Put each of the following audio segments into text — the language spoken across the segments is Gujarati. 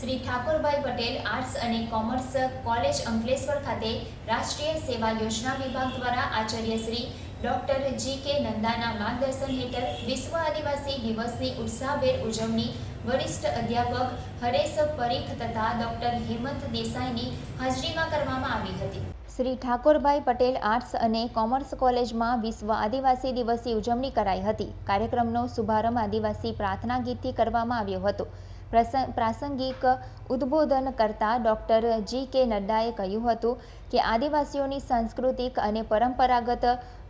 શ્રી ઠાકોરભાઈ પટેલ આર્ટ્સ અને કોમર્સ કોલેજ અંકલેશ્વર ખાતે રાષ્ટ્રીય સેવા યોજના વિભાગ દ્વારા આચાર્ય શ્રી ડોક્ટર જી કે નંદાના માર્ગદર્શન હેઠળ વિશ્વ આદિવાસી દિવસની ઉત્સાહભેર ઉજવણી વરિષ્ઠ અધ્યાપક હરેશ પરીખ તથા ડોક્ટર હેમંત દેસાઈની હાજરીમાં કરવામાં આવી હતી. શ્રી ઠાકોરભાઈ પટેલ આર્ટ્સ અને કોમર્સ કોલેજમાં વિશ્વ આદિવાસી દિવસની ઉજવણી કરાઈ હતી. કાર્યક્રમનો શુભારંભ આદિવાસી પ્રાર્થના ગીતથી કરવામાં આવ્યો હતો. પ્રાસંગિક ઉદ્બોધન કરતા ડૉક્ટર જી કે નડ્ડાએ કહ્યું હતું કે આદિવાસીઓની સાંસ્કૃતિક અને પરંપરાગત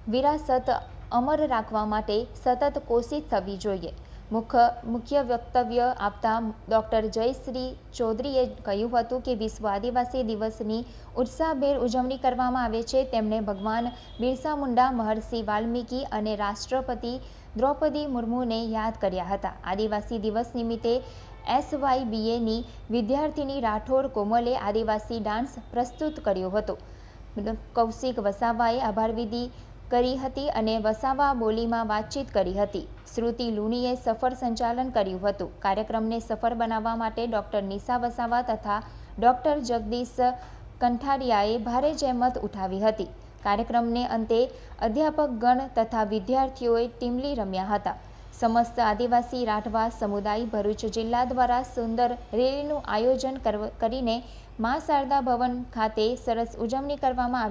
વિરાસત અમર રાખવા માટે સતત કોશિશ થવી જોઈએ. મુખ્ય મુખ્ય વક્તવ્ય આપતા ડૉક્ટર જયશ્રી ચૌધરીએ કહ્યું હતું કે વિશ્વ આદિવાસી દિવસની ઉત્સાહભેર ઉજવણી કરવામાં આવે છે. તેમણે ભગવાન બિરસા મુંડા, મહર્ષિ વાલ્મીકી અને રાષ્ટ્રપતિ દ્રૌપદી મુર્મુને યાદ કર્યા હતા. આદિવાસી દિવસ નિમિત્તે એસવાયબીએની વિદ્યાર્થીની રાઠોડ કોમલે આદિવાસી ડાન્સ પ્રસ્તુત કર્યો હતો. કૌશિક વસાવાએ આભારવિધિ કરી હતી અને વસાવા બોલીમાં વાતચીત કરી હતી. શ્રુતિ લુણીએ સફર સંચાલન કર્યું હતું. કાર્યક્રમને સફળ બનાવવા માટે ડૉક્ટર નિશા વસાવા તથા ડૉક્ટર જગદીશ કંઠારિયાએ ભારે જહેમત ઉઠાવી હતી. કાર્યક્રમને અંતે અધ્યાપકગણ તથા વિદ્યાર્થીઓએ ટીમલી રમ્યા હતા. સમસ્ત આદિવાસી રાઠવા સમુદાય ભરૂચ જિલ્લા દ્વારા સુંદર રેલીનું આયોજન કરીને મા શારદા ભવન ખાતે સરસ ઉજવણી કરવામાં આવી